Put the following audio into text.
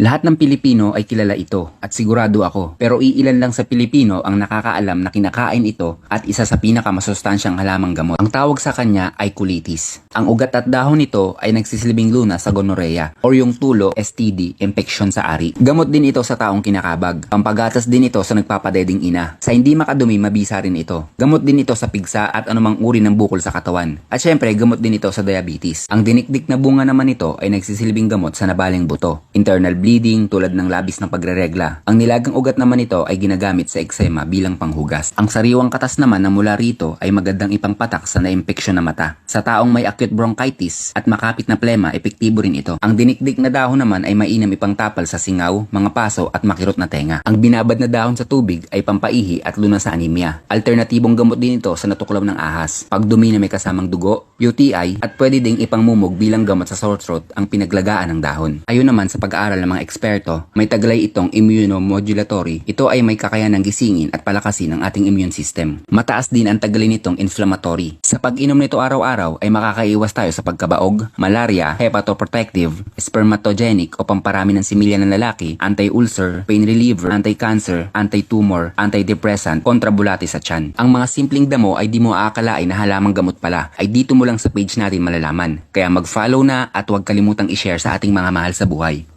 Lahat ng Pilipino ay kilala ito at sigurado ako pero iilan lang sa Pilipino ang nakakaalam na kinakain ito at isa sa pinakamasustansyang halamang gamot. Ang tawag sa kanya ay kulitis. Ang ugat at dahon nito ay nagsisilbing luna sa gonorrhea or yung tulo STD, infection sa ari. Gamot din ito sa taong kinakabag. Pampagatas din ito sa nagpapadeding ina. Sa hindi makadumi, mabisa rin ito. Gamot din ito sa pigsa at anumang uri ng bukol sa katawan. At syempre, gamot din ito sa diabetes. Ang dinikdik na bunga naman nito ay nagsisilbing gamot sa nabaling buto. Internal bleeding tulad ng labis ng pagreregla. Ang nilagang ugat naman nito ay ginagamit sa eksema bilang panghugas. Ang sariwang katas naman na mula rito ay magandang ipangpatak sa naimpeksyon na mata. Sa taong may acute bronchitis at makapit na plema, epektibo rin ito. Ang dinikdik na dahon naman ay mainam ipangtapal sa singaw, mga paso at makirot na tenga. Ang binabad na dahon sa tubig ay pampaihi at luna sa anemia. Alternatibong gamot din ito sa natuklaw ng ahas, pagdumi na may kasamang dugo, UTI at pwede ding ipangmumog bilang gamot sa sore throat ang pinaglagaan ng dahon. Ayon naman sa pag-aaral ng eksperto, may taglay itong immunomodulatory. Ito ay may kakayanang gisingin at palakasin ang ating immune system. Mataas din ang taglay nitong inflammatory. Sa pag-inom nito araw-araw ay makakaiwas tayo sa pagkabaog, malaria, hepatoprotective, spermatogenic o pamparami ng similya ng lalaki, anti-ulcer, pain reliever, anti-cancer, anti-tumor, antidepressant, kontrabulati sa tiyan. Ang mga simpleng damo ay di mo aakalain na halamang gamot pala, ay dito mo lang sa page natin malalaman. Kaya mag-follow na at huwag kalimutang i-share sa ating mga mahal sa buhay.